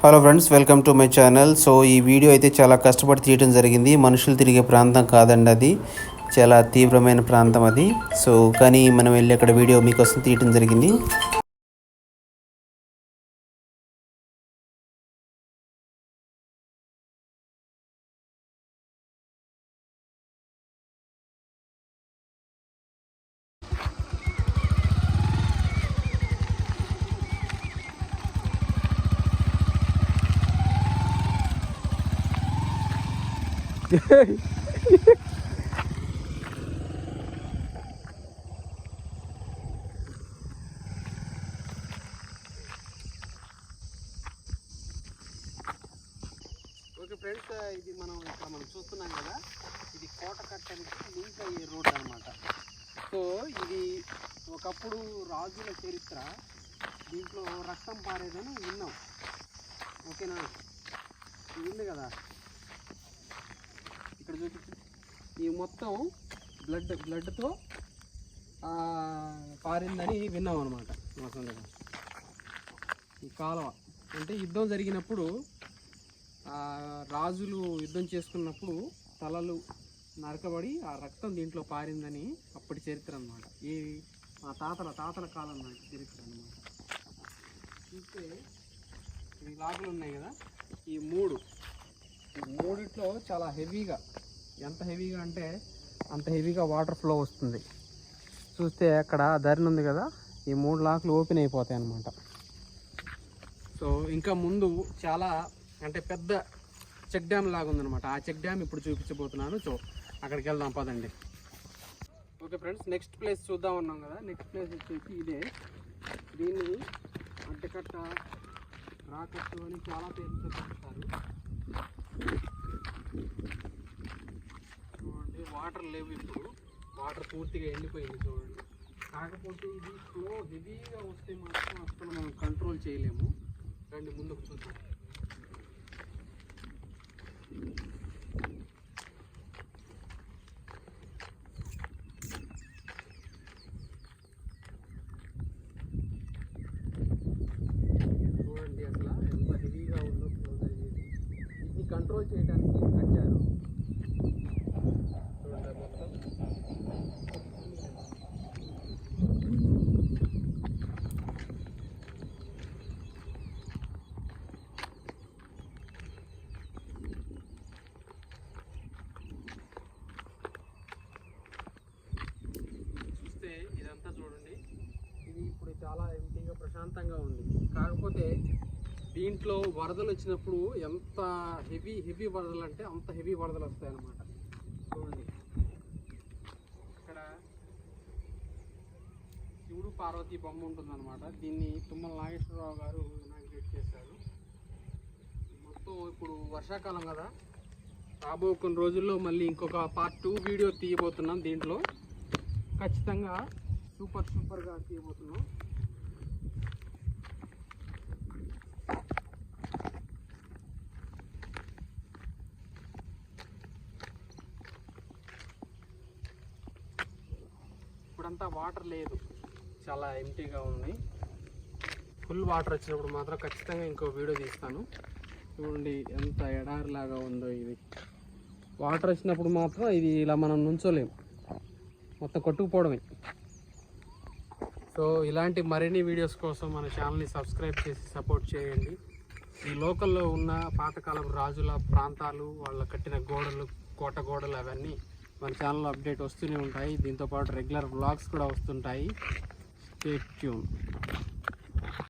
Hello friends welcome to my channel so ఈ video అయితే చాలా కష్టపడి తీయడం జరిగింది. మనుషులు తిరిగే ప్రాంతం కాదండి అది. చాలా తీవ్రమైన ప్రాంతం అది. సో కానీ మనం వెళ్ళి అక్కడ వీడియో మీకోసం తీయటం జరిగింది. ఓకే ఫ్రెండ్స్ ఇది మనం ఇక్కడ మనం చూస్తున్నాం కదా ఇది కోటకట్ట కట్టడానికి లింక్ అయ్యే రోడ్ అనమాట సో ఇది ఒకప్పుడు రాజుల చరిత్ర దీంట్లో రక్తం పారేదని విన్నాం. ఓకేనా? ఉంది కదా ఇక్కడ చూపించు ఈ మొత్తం బ్లడ్ బ్లడ్తో పారిందని విన్నాం అనమాట మా సందర్భం. ఈ కాలువ. అంటే యుద్ధం జరిగినప్పుడు రాజులు యుద్ధం చేసుకున్నప్పుడు తలలు నరకబడి ఆ రక్తం దీంట్లో పారిందని అప్పటి చరిత్ర అన్నమాట. ఈ మా తాతల తాతల కాలం నాటి చరిత్ర అన్నమాట. చూస్తే ఈ లాగులు ఉన్నాయి కదా? ఈ మూడు. ఈ మూడిట్లో చాలా హెవీగా ఎంత హెవీగా అంటే అంత హెవీగా వాటర్ ఫ్లో వస్తుంది. చూస్తే అక్కడ ధరణ ఉంది కదా ఈ మూడు లాకులు ఓపెన్ అయిపోతాయి అన్నమాట. సో ఇంకా ముందు చాలా అంటే పెద్ద చెక్ డ్యామ్ లాగా ఉందన్నమాట. ఆ చెక్ డ్యామ్ ఇప్పుడు చూపించబోతున్నాను. సో అక్కడికి వెళ్దాం పదండి. ఓకే ఫ్రెండ్స్ నెక్స్ట్ ప్లేస్ చూద్దాం ఉన్నాం కదా. నెక్స్ట్ ప్లేస్ వచ్చేసి ఇదే. దీన్ని అడ్డకట్ట రాకట్టు అని చాలా పేర్లు పిలుస్తారు చూడండి వాటర్ లేవు ఇప్పుడు. వాటర్ పూర్తిగా ఎండిపోయింది చూడండి. కాకపోతే ఇది ఫ్లో హెవీగా వస్తే మాత్రం అసలు మనం కంట్రోల్ చేయలేము. రండి ముందుకు చూద్దాం. చూడండి అసలు ఎంత హెవీగా ఉందో ఫ్లో జరిగేది ఇది కంట్రోల్ చేయడానికి కట్టారు చూడండి మొత్తం చూస్తే ఇదంతా చూడండి ఇది ఇప్పుడు చాలా ఎంపీగా ప్రశాంతంగా ఉంది. కాకపోతే దీంట్లో వరదలు వచ్చినప్పుడు ఎంత హెవీ హెవీ వరదలు అంటే అంత హెవీ వరదలు వస్తాయి అన్నమాట చూడండి. ఇక్కడ శివుడు పార్వతి బొమ్మ ఉంటుందన్నమాట. దీన్ని తుమ్మల నాగేశ్వరరావు గారు ఇనాగ్రేట్ చేశారు. మొత్తం ఇప్పుడు వర్షాకాలం కదా. రాబో కొన్ని రోజుల్లో మళ్ళీ ఇంకొక పార్ట్ టూ వీడియో తీయబోతున్నాం దీంట్లో. ఖచ్చితంగా సూపర్ సూపర్గా తీయబోతున్నాం ఇప్పుడంతా వాటర్ లేదు. చాలా ఎంటీగా ఉంది. ఫుల్ వాటర్ వచ్చినప్పుడు మాత్రం ఖచ్చితంగా ఇంకో వీడియో తీస్తాను. చూడండి ఎంత ఎడారిలాగా ఉందో ఇది. వాటర్ వచ్చినప్పుడు మాత్రం ఇది ఇలా మనం నుంచోలేము మొత్తం కొట్టుకుపోవడమే. సో ఇలాంటి మరిన్ని వీడియోస్ కోసం మన ఛానల్ని సబ్స్క్రైబ్ చేసి సపోర్ట్ చేయండి. ఈ లోకల్లో ఉన్న పాతకాలం రాజుల ప్రాంతాలు వాళ్ళ కట్టిన గోడలు కోట గోడలు అవన్నీ మన ఛానల్లో అప్డేట్ వస్తూనే ఉంటాయి. దీంతోపాటు రెగ్యులర్ వ్లాగ్స్ కూడా వస్తుంటాయి. Stay tune